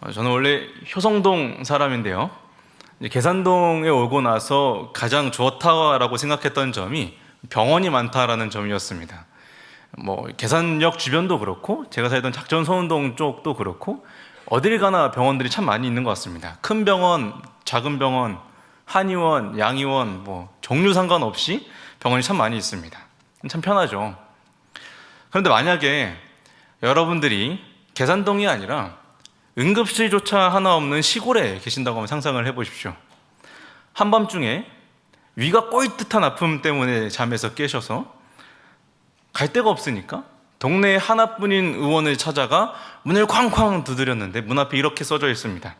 어, 저는 원래 효성동 사람인데요. 계산동에 오고 나서 가장 좋다라고 생각했던 점이 병원이 많다라는 점이었습니다. 뭐 계산역 주변도 그렇고 제가 살던 작전 소운동 쪽도 그렇고 어딜 가나 병원들이 참 많이 있는 것 같습니다. 큰 병원, 작은 병원, 한의원, 양의원 뭐 종류 상관없이 병원이 참 많이 있습니다. 참 편하죠. 그런데 만약에 여러분들이 계산동이 아니라 응급실조차 하나 없는 시골에 계신다고 하면 상상을 해보십시오. 한밤중에 위가 꼬일 듯한 아픔 때문에 잠에서 깨셔서 갈 데가 없으니까 동네에 하나뿐인 의원을 찾아가 문을 쾅쾅 두드렸는데 문 앞에 이렇게 써져 있습니다.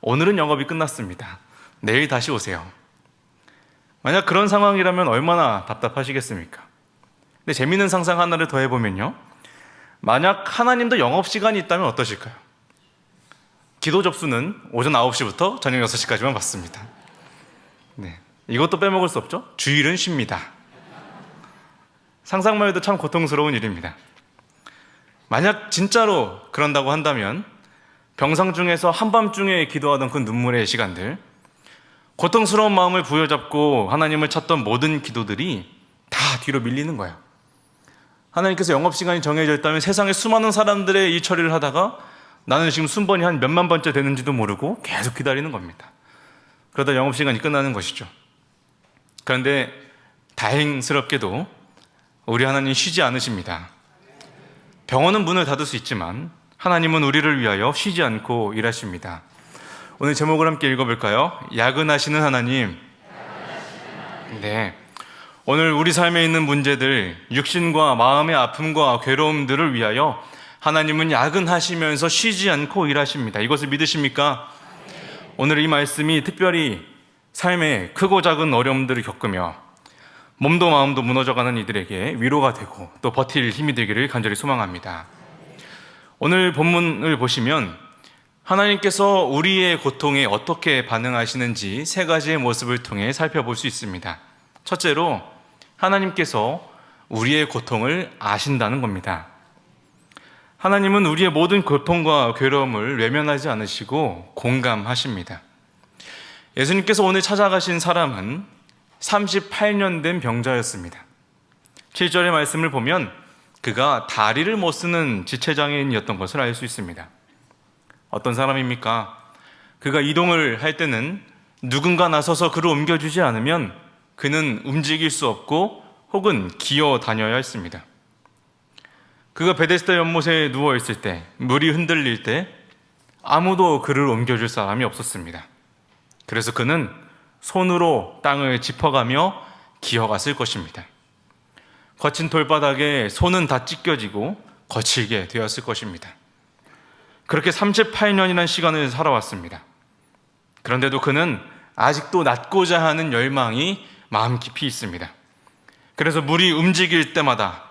오늘은 영업이 끝났습니다. 내일 다시 오세요. 만약 그런 상황이라면 얼마나 답답하시겠습니까? 근데 재미있는 상상 하나를 더 해보면요. 만약 하나님도 영업 시간이 있다면 어떠실까요? 기도 접수는 오전 9시부터 저녁 6시까지만 받습니다. 네. 이것도 빼먹을 수 없죠? 주일은 쉽니다. 상상만 해도 참 고통스러운 일입니다. 만약 진짜로 그런다고 한다면 병상 중에서 한밤중에 기도하던 그 눈물의 시간들, 고통스러운 마음을 부여잡고 하나님을 찾던 모든 기도들이 다 뒤로 밀리는 거예요. 하나님께서 영업시간이 정해져 있다면 세상에 수많은 사람들의 이 처리를 하다가 나는 지금 순번이 한 몇만 번째 되는지도 모르고 계속 기다리는 겁니다. 그러다 영업시간이 끝나는 것이죠. 그런데 다행스럽게도 우리 하나님 쉬지 않으십니다. 병원은 문을 닫을 수 있지만 하나님은 우리를 위하여 쉬지 않고 일하십니다. 오늘 제목을 함께 읽어볼까요? 야근하시는 하나님. 네. 오늘 우리 삶에 있는 문제들, 육신과 마음의 아픔과 괴로움들을 위하여 하나님은 야근하시면서 쉬지 않고 일하십니다. 이것을 믿으십니까? 오늘 이 말씀이 특별히 삶에 크고 작은 어려움들을 겪으며 몸도 마음도 무너져가는 이들에게 위로가 되고 또 버틸 힘이 되기를 간절히 소망합니다. 오늘 본문을 보시면 하나님께서 우리의 고통에 어떻게 반응하시는지 세 가지의 모습을 통해 살펴볼 수 있습니다. 첫째로 하나님께서 우리의 고통을 아신다는 겁니다. 하나님은 우리의 모든 고통과 괴로움을 외면하지 않으시고 공감하십니다. 예수님께서 오늘 찾아가신 사람은 38년 된 병자였습니다. 7절의 말씀을 보면 그가 다리를 못 쓰는 지체장애인이었던 것을 알 수 있습니다. 어떤 사람입니까? 그가 이동을 할 때는 누군가 나서서 그를 옮겨주지 않으면 그는 움직일 수 없고 혹은 기어 다녀야 했습니다. 그가 베데스다 연못에 누워 있을 때, 물이 흔들릴 때 아무도 그를 옮겨줄 사람이 없었습니다. 그래서 그는 손으로 땅을 짚어가며 기어갔을 것입니다. 거친 돌바닥에 손은 다 찢겨지고 거칠게 되었을 것입니다. 그렇게 38년이라는 시간을 살아왔습니다. 그런데도 그는 아직도 낫고자 하는 열망이 마음 깊이 있습니다. 그래서 물이 움직일 때마다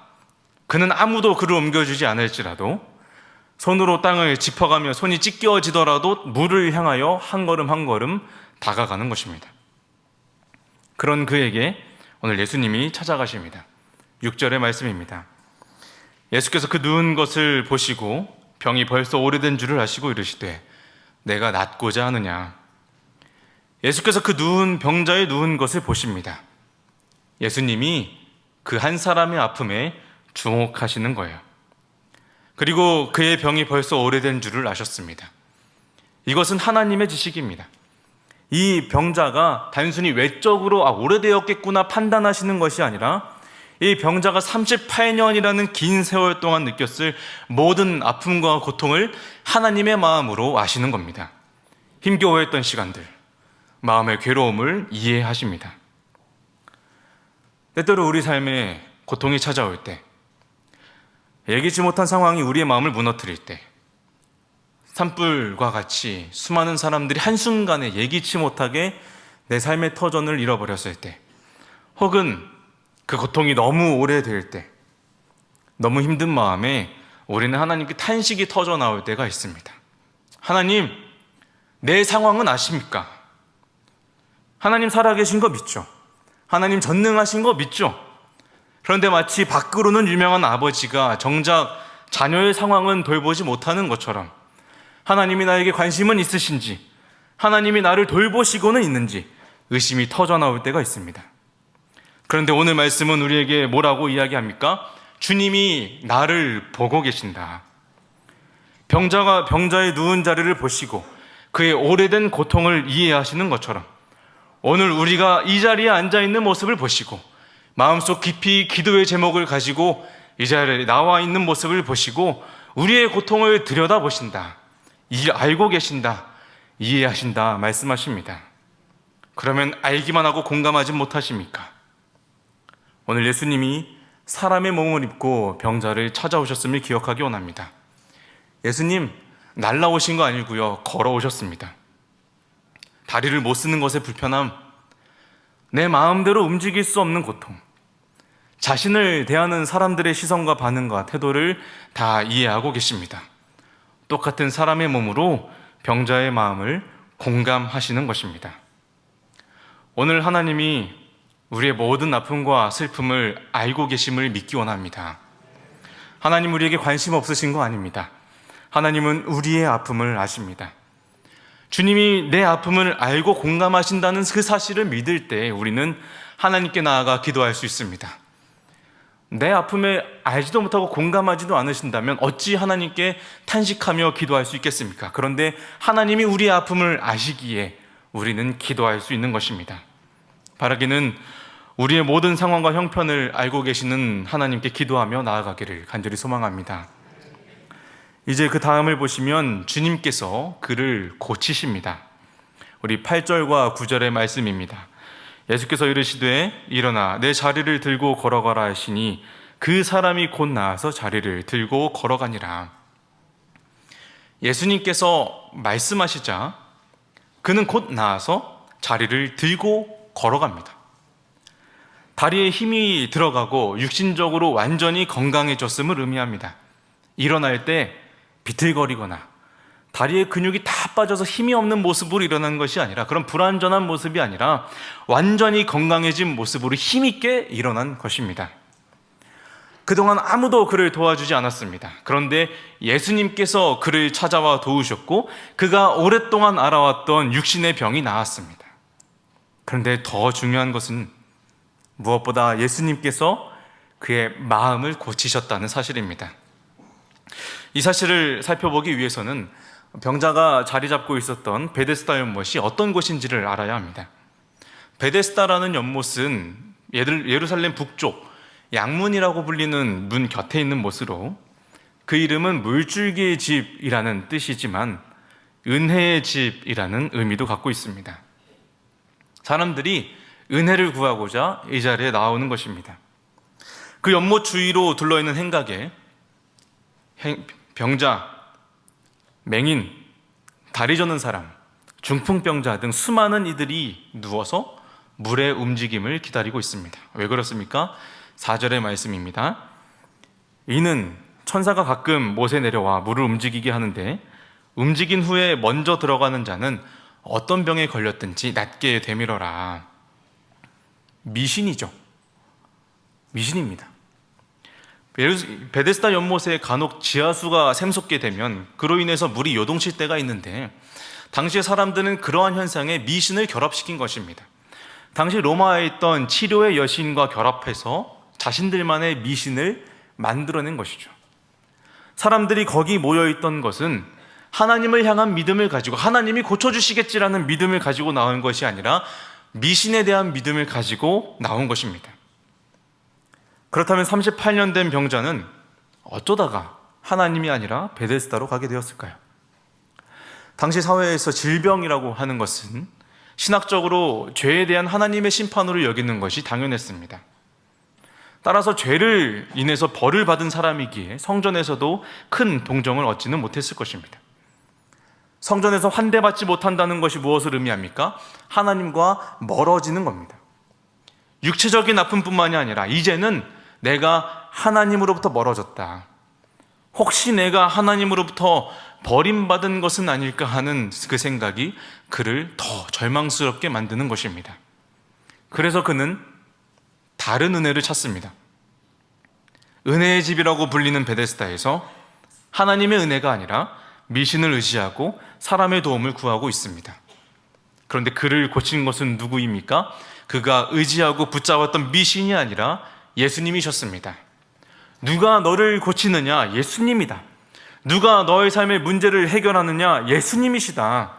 그는 아무도 그를 옮겨주지 않을지라도 손으로 땅을 짚어가며 손이 찢겨지더라도 물을 향하여 한 걸음 한 걸음 다가가는 것입니다. 그런 그에게 오늘 예수님이 찾아가십니다. 6절의 말씀입니다. 예수께서 그 누운 것을 보시고 병이 벌써 오래된 줄을 아시고 이르시되 내가 낫고자 하느냐. 예수께서 그 누운 병자의 누운 것을 보십니다. 예수님이 그 한 사람의 아픔에 주목하시는 거예요. 그리고 그의 병이 벌써 오래된 줄을 아셨습니다. 이것은 하나님의 지식입니다. 이 병자가 단순히 외적으로 아, 오래되었겠구나 판단하시는 것이 아니라 이 병자가 38년이라는 긴 세월 동안 느꼈을 모든 아픔과 고통을 하나님의 마음으로 아시는 겁니다. 힘겨워했던 시간들, 마음의 괴로움을 이해하십니다. 때때로 우리 삶에 고통이 찾아올 때, 예기치 못한 상황이 우리의 마음을 무너뜨릴 때, 산불과 같이 수많은 사람들이 한순간에 예기치 못하게 내 삶의 터전을 잃어버렸을 때, 혹은 그 고통이 너무 오래될 때, 너무 힘든 마음에 우리는 하나님께 탄식이 터져 나올 때가 있습니다. 하나님, 내 상황은 아십니까? 하나님 살아계신 거 믿죠? 하나님 전능하신 거 믿죠? 그런데 마치 밖으로는 유명한 아버지가 정작 자녀의 상황은 돌보지 못하는 것처럼 하나님이 나에게 관심은 있으신지, 하나님이 나를 돌보시고는 있는지 의심이 터져 나올 때가 있습니다. 그런데 오늘 말씀은 우리에게 뭐라고 이야기합니까? 주님이 나를 보고 계신다. 병자가 병자의 누운 자리를 보시고 그의 오래된 고통을 이해하시는 것처럼 오늘 우리가 이 자리에 앉아 있는 모습을 보시고 마음속 깊이 기도의 제목을 가지고 이 자리에 나와 있는 모습을 보시고 우리의 고통을 들여다보신다. 이 알고 계신다. 이해하신다. 말씀하십니다. 그러면 알기만 하고 공감하지 못하십니까? 오늘 예수님이 사람의 몸을 입고 병자를 찾아오셨음을 기억하기 원합니다. 예수님, 날라오신 거 아니고요. 걸어오셨습니다. 다리를 못 쓰는 것의 불편함, 내 마음대로 움직일 수 없는 고통, 자신을 대하는 사람들의 시선과 반응과 태도를 다 이해하고 계십니다. 똑같은 사람의 몸으로 병자의 마음을 공감하시는 것입니다. 오늘 하나님이 우리의 모든 아픔과 슬픔을 알고 계심을 믿기 원합니다. 하나님 우리에게 관심 없으신 거 아닙니다. 하나님은 우리의 아픔을 아십니다. 주님이 내 아픔을 알고 공감하신다는 그 사실을 믿을 때 우리는 하나님께 나아가 기도할 수 있습니다. 내 아픔에 알지도 못하고 공감하지도 않으신다면 어찌 하나님께 탄식하며 기도할 수 있겠습니까? 그런데 하나님이 우리의 아픔을 아시기에 우리는 기도할 수 있는 것입니다. 바라기는 우리의 모든 상황과 형편을 알고 계시는 하나님께 기도하며 나아가기를 간절히 소망합니다. 이제 그 다음을 보시면 주님께서 그를 고치십니다. 우리 8절과 9절의 말씀입니다. 예수께서 이르시되 일어나 내 자리를 들고 걸어가라 하시니 그 사람이 곧 나와서 자리를 들고 걸어가니라. 예수님께서 말씀하시자 그는 곧 나와서 자리를 들고 걸어갑니다. 다리에 힘이 들어가고 육신적으로 완전히 건강해졌음을 의미합니다. 일어날 때 비틀거리거나 다리에 근육이 다 빠져서 힘이 없는 모습으로 일어난 것이 아니라 그런 불완전한 모습이 아니라 완전히 건강해진 모습으로 힘있게 일어난 것입니다. 그동안 아무도 그를 도와주지 않았습니다. 그런데 예수님께서 그를 찾아와 도우셨고 그가 오랫동안 알아왔던 육신의 병이 나았습니다. 그런데 더 중요한 것은 무엇보다 예수님께서 그의 마음을 고치셨다는 사실입니다. 이 사실을 살펴보기 위해서는 병자가 자리 잡고 있었던 베데스다 연못이 어떤 곳인지를 알아야 합니다. 베데스다라는 연못은 예루살렘 북쪽 양문이라고 불리는 문 곁에 있는 못으로 그 이름은 물줄기의 집이라는 뜻이지만 은혜의 집이라는 의미도 갖고 있습니다. 사람들이 은혜를 구하고자 이 자리에 나오는 것입니다. 그 연못 주위로 둘러 있는 행각에 병자, 맹인, 다리 저는 사람, 중풍병자 등 수많은 이들이 누워서 물의 움직임을 기다리고 있습니다. 왜 그렇습니까? 4절의 말씀입니다. 이는 천사가 가끔 못에 내려와 물을 움직이게 하는데 움직인 후에 먼저 들어가는 자는 어떤 병에 걸렸든지 낫게 되밀어라. 미신이죠. 미신입니다. 베데스다 연못에 간혹 지하수가 샘솟게 되면 그로 인해서 물이 요동칠 때가 있는데 당시의 사람들은 그러한 현상에 미신을 결합시킨 것입니다. 당시 로마에 있던 치료의 여신과 결합해서 자신들만의 미신을 만들어낸 것이죠. 사람들이 거기 모여 있던 것은 하나님을 향한 믿음을 가지고 하나님이 고쳐주시겠지라는 믿음을 가지고 나온 것이 아니라 미신에 대한 믿음을 가지고 나온 것입니다. 그렇다면 38년 된 병자는 어쩌다가 하나님이 아니라 베데스다로 가게 되었을까요? 당시 사회에서 질병이라고 하는 것은 신학적으로 죄에 대한 하나님의 심판으로 여기는 것이 당연했습니다. 따라서 죄를 인해서 벌을 받은 사람이기에 성전에서도 큰 동정을 얻지는 못했을 것입니다. 성전에서 환대받지 못한다는 것이 무엇을 의미합니까? 하나님과 멀어지는 겁니다. 육체적인 아픔뿐만이 아니라 이제는 내가 하나님으로부터 멀어졌다. 혹시 내가 하나님으로부터 버림받은 것은 아닐까 하는 그 생각이 그를 더 절망스럽게 만드는 것입니다. 그래서 그는 다른 은혜를 찾습니다. 은혜의 집이라고 불리는 베데스다에서 하나님의 은혜가 아니라 미신을 의지하고 사람의 도움을 구하고 있습니다. 그런데 그를 고친 것은 누구입니까? 그가 의지하고 붙잡았던 미신이 아니라 예수님이셨습니다. 누가 너를 고치느냐? 예수님이다. 누가 너의 삶의 문제를 해결하느냐? 예수님이시다.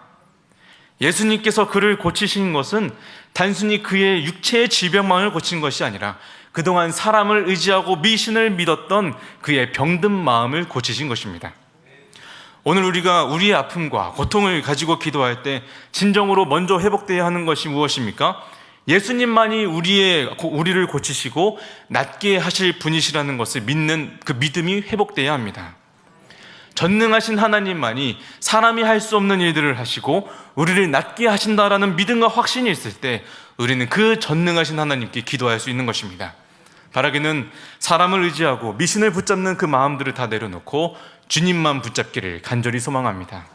예수님께서 그를 고치신 것은 단순히 그의 육체의 질병만을 고친 것이 아니라 그동안 사람을 의지하고 미신을 믿었던 그의 병든 마음을 고치신 것입니다. 오늘 우리가 우리의 아픔과 고통을 가지고 기도할 때 진정으로 먼저 회복되어야 하는 것이 무엇입니까? 예수님만이 우리의 우리를 고치시고 낫게 하실 분이시라는 것을 믿는 그 믿음이 회복되어야 합니다. 전능하신 하나님만이 사람이 할 수 없는 일들을 하시고 우리를 낫게 하신다라는 믿음과 확신이 있을 때 우리는 그 전능하신 하나님께 기도할 수 있는 것입니다. 바라기는 사람을 의지하고 미신을 붙잡는 그 마음들을 다 내려놓고 주님만 붙잡기를 간절히 소망합니다.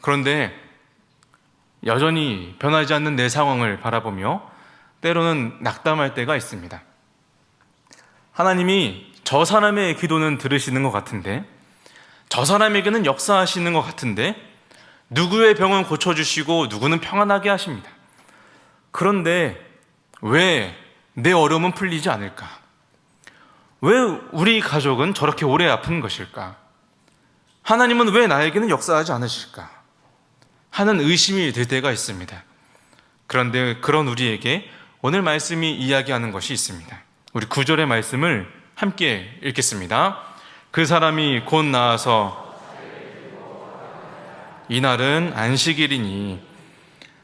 그런데 여전히 변하지 않는 내 상황을 바라보며 때로는 낙담할 때가 있습니다. 하나님이 저 사람의 기도는 들으시는 것 같은데, 저 사람에게는 역사하시는 것 같은데, 누구의 병은 고쳐주시고 누구는 평안하게 하십니다. 그런데 왜 내 어려움은 풀리지 않을까? 왜 우리 가족은 저렇게 오래 아픈 것일까? 하나님은 왜 나에게는 역사하지 않으실까? 하는 의심이 들 때가 있습니다. 그런데 그런 우리에게 오늘 말씀이 이야기하는 것이 있습니다. 우리 구절의 말씀을 함께 읽겠습니다. 그 사람이 곧 나와서 이날은 안식일이니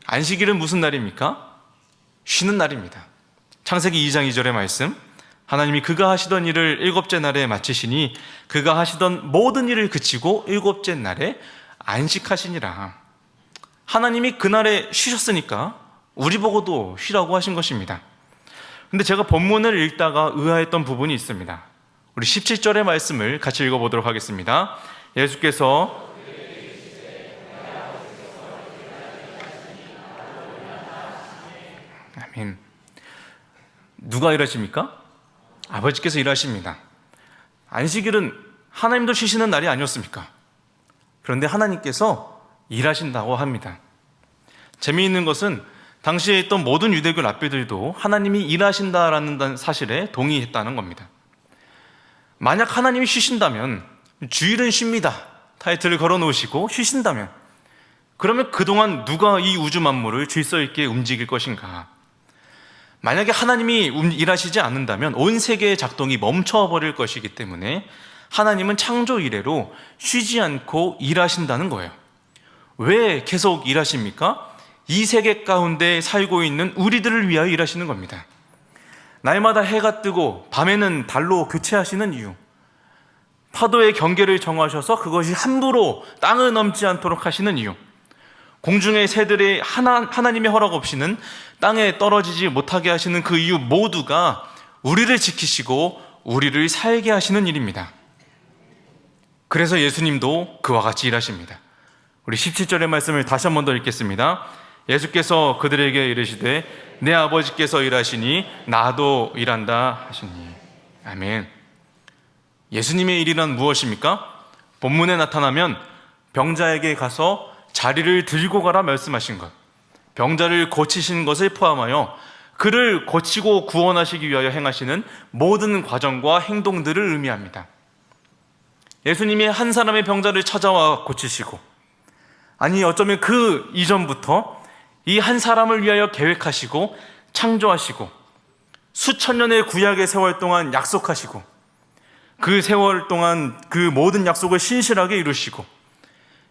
안식일은 무슨 날입니까? 쉬는 날입니다. 창세기 2장 2절의 말씀 하나님이 그가 하시던 일을 일곱째 날에 마치시니 그가 하시던 모든 일을 그치고 일곱째 날에 안식하시니라. 하나님이 그날에 쉬셨으니까 우리 보고도 쉬라고 하신 것입니다. 근데 제가 본문을 읽다가 의아했던 부분이 있습니다. 우리 17절의 말씀을 같이 읽어보도록 하겠습니다. 예수께서 아멘. 누가 일하십니까? 아버지께서 일하십니다. 안식일은 하나님도 쉬시는 날이 아니었습니까? 그런데 하나님께서 일하신다고 합니다. 재미있는 것은 당시에 있던 모든 유대교 랍비들도 하나님이 일하신다라는 사실에 동의했다는 겁니다. 만약 하나님이 쉬신다면 주일은 쉽니다. 타이틀을 걸어 놓으시고 쉬신다면 그러면 그동안 누가 이 우주 만물을 질서 있게 움직일 것인가? 만약에 하나님이 일하시지 않는다면 온 세계의 작동이 멈춰버릴 것이기 때문에 하나님은 창조 이래로 쉬지 않고 일하신다는 거예요. 왜 계속 일하십니까? 이 세계 가운데 살고 있는 우리들을 위하여 일하시는 겁니다. 날마다 해가 뜨고 밤에는 달로 교체하시는 이유. 파도의 경계를 정하셔서 그것이 함부로 땅을 넘지 않도록 하시는 이유. 공중의 새들의 하나, 하나님의 허락 없이는 땅에 떨어지지 못하게 하시는 그 이유 모두가 우리를 지키시고 우리를 살게 하시는 일입니다. 그래서 예수님도 그와 같이 일하십니다. 우리 17절의 말씀을 다시 한 번 더 읽겠습니다. 예수께서 그들에게 이르시되 내 아버지께서 일하시니 나도 일한다 하시니 아멘. 예수님의 일이란 무엇입니까? 본문에 나타나면 병자에게 가서 자리를 들고 가라 말씀하신 것. 병자를 고치신 것을 포함하여 그를 고치고 구원하시기 위하여 행하시는 모든 과정과 행동들을 의미합니다. 예수님이 한 사람의 병자를 찾아와 고치시고, 아니, 어쩌면 그 이전부터 이 한 사람을 위하여 계획하시고, 창조하시고, 수천 년의 구약의 세월 동안 약속하시고, 그 세월 동안 그 모든 약속을 신실하게 이루시고,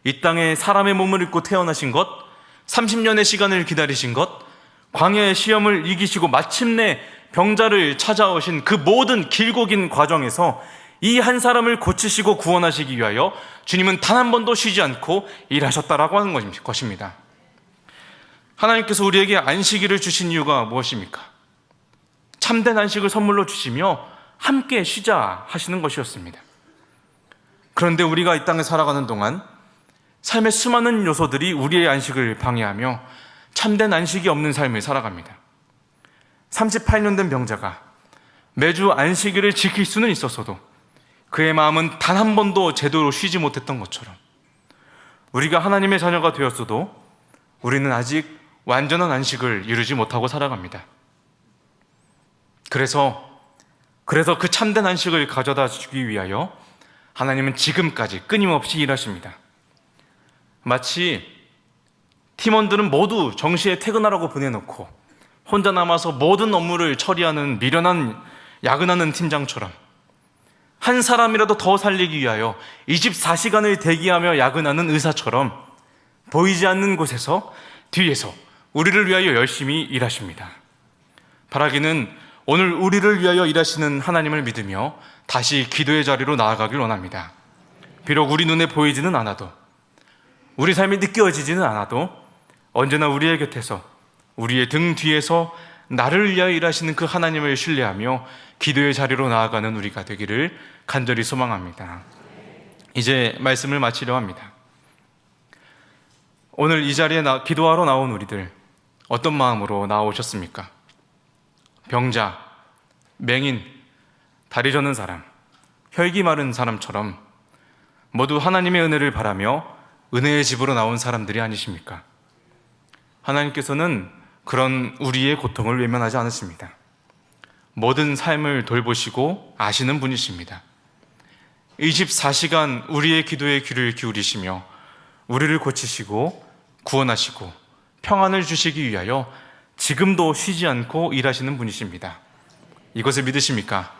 이 땅에 사람의 몸을 입고 태어나신 것, 30년의 시간을 기다리신 것, 광야의 시험을 이기시고 마침내 병자를 찾아오신 그 모든 길고 긴 과정에서 이 한 사람을 고치시고 구원하시기 위하여 주님은 단 한 번도 쉬지 않고 일하셨다라고 하는 것입니다. 하나님께서 우리에게 안식일을 주신 이유가 무엇입니까? 참된 안식을 선물로 주시며 함께 쉬자 하시는 것이었습니다. 그런데 우리가 이 땅에 살아가는 동안 삶의 수많은 요소들이 우리의 안식을 방해하며 참된 안식이 없는 삶을 살아갑니다. 38년 된 병자가 매주 안식일을 지킬 수는 있었어도 그의 마음은 단 한 번도 제대로 쉬지 못했던 것처럼 우리가 하나님의 자녀가 되었어도 우리는 아직 완전한 안식을 이루지 못하고 살아갑니다. 그래서 그래서 그 참된 안식을 가져다 주기 위하여 하나님은 지금까지 끊임없이 일하십니다. 마치 팀원들은 모두 정시에 퇴근하라고 보내놓고 혼자 남아서 모든 업무를 처리하는 미련한 야근하는 팀장처럼 한 사람이라도 더 살리기 위하여 24시간을 대기하며 야근하는 의사처럼 보이지 않는 곳에서 뒤에서 우리를 위하여 열심히 일하십니다. 바라기는 오늘 우리를 위하여 일하시는 하나님을 믿으며 다시 기도의 자리로 나아가길 원합니다. 비록 우리 눈에 보이지는 않아도 우리 삶이 느껴지지는 않아도 언제나 우리의 곁에서 우리의 등 뒤에서 나를 위하여 일하시는 그 하나님을 신뢰하며 기도의 자리로 나아가는 우리가 되기를 간절히 소망합니다. 이제 말씀을 마치려 합니다. 오늘 이 자리에 나, 기도하러 나온 우리들 어떤 마음으로 나오셨습니까? 병자, 맹인, 다리 저는 사람, 혈기 마른 사람처럼 모두 하나님의 은혜를 바라며 은혜의 집으로 나온 사람들이 아니십니까? 하나님께서는 그런 우리의 고통을 외면하지 않으십니다. 모든 삶을 돌보시고 아시는 분이십니다. 24시간 우리의 기도에 귀를 기울이시며 우리를 고치시고 구원하시고 평안을 주시기 위하여 지금도 쉬지 않고 일하시는 분이십니다. 이것을 믿으십니까?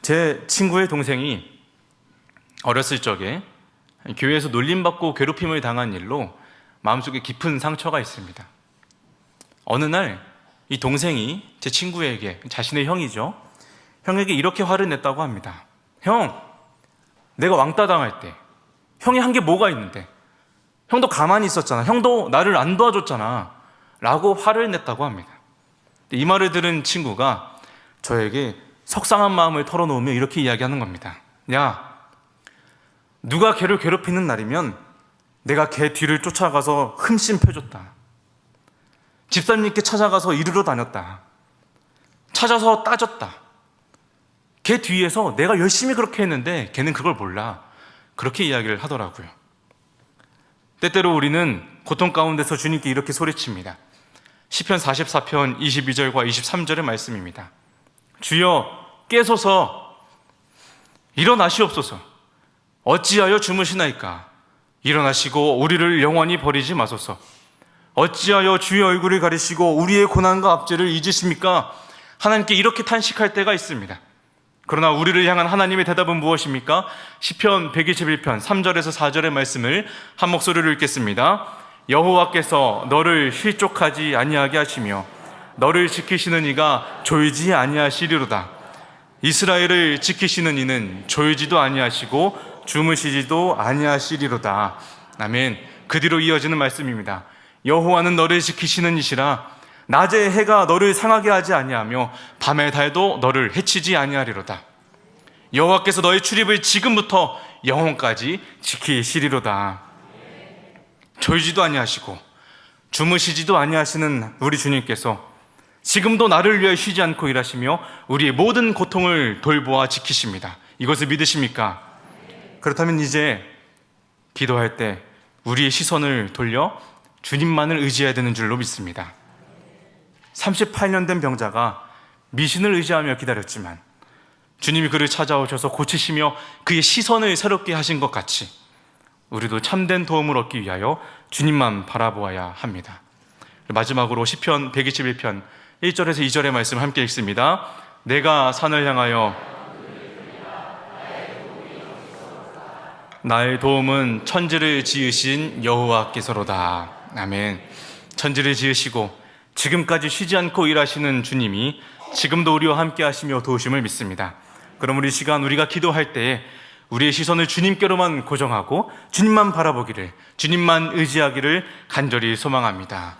제 친구의 동생이 어렸을 적에 교회에서 놀림받고 괴롭힘을 당한 일로 마음속에 깊은 상처가 있습니다. 어느 날 이 동생이 제 친구에게 자신의 형이죠. 형에게 이렇게 화를 냈다고 합니다. 형, 내가 왕따 당할 때 형이 한 게 뭐가 있는데? 형도 가만히 있었잖아. 형도 나를 안 도와줬잖아. 라고 화를 냈다고 합니다. 이 말을 들은 친구가 저에게 속상한 마음을 털어놓으며 이렇게 이야기하는 겁니다. 야, 누가 걔를 괴롭히는 날이면 내가 걔 뒤를 쫓아가서 흠씬 펴줬다. 집사님께 찾아가서 이르러 다녔다. 찾아서 따졌다. 걔 뒤에서 내가 열심히 그렇게 했는데 걔는 그걸 몰라. 그렇게 이야기를 하더라고요. 때때로 우리는 고통 가운데서 주님께 이렇게 소리칩니다. 시편 44편 22절과 23절의 말씀입니다. 주여 깨소서 일어나시옵소서 어찌하여 주무시나이까 일어나시고 우리를 영원히 버리지 마소서 어찌하여 주의 얼굴을 가리시고 우리의 고난과 압제를 잊으십니까? 하나님께 이렇게 탄식할 때가 있습니다. 그러나 우리를 향한 하나님의 대답은 무엇입니까? 시편 121편 3절에서 4절의 말씀을 한 목소리로 읽겠습니다. 여호와께서 너를 실족하지 아니하게 하시며 너를 지키시는 이가 졸지 아니하시리로다. 이스라엘을 지키시는 이는 졸지도 아니하시고 주무시지도 아니하시리로다. 아멘. 그 뒤로 이어지는 말씀입니다. 여호와는 너를 지키시는 이시라 낮에 해가 너를 상하게 하지 아니하며 밤의 달도 너를 해치지 아니하리로다. 여호와께서 너의 출입을 지금부터 영혼까지 지키시리로다. 졸지도 아니하시고 주무시지도 아니하시는 우리 주님께서 지금도 나를 위해 쉬지 않고 일하시며 우리의 모든 고통을 돌보아 지키십니다. 이것을 믿으십니까? 그렇다면 이제 기도할 때 우리의 시선을 돌려 주님만을 의지해야 되는 줄로 믿습니다. 38년 된 병자가 미신을 의지하며 기다렸지만 주님이 그를 찾아오셔서 고치시며 그의 시선을 새롭게 하신 것 같이 우리도 참된 도움을 얻기 위하여 주님만 바라보아야 합니다. 마지막으로 시편 121편 1절에서 2절의 말씀 함께 읽습니다. 내가 산을 향하여 나의 도움은 천지를 지으신 여호와께서로다. 아멘. 천지를 지으시고 지금까지 쉬지 않고 일하시는 주님이 지금도 우리와 함께 하시며 도우심을 믿습니다. 그럼 우리 시간 우리가 기도할 때에 우리의 시선을 주님께로만 고정하고 주님만 바라보기를 주님만 의지하기를 간절히 소망합니다.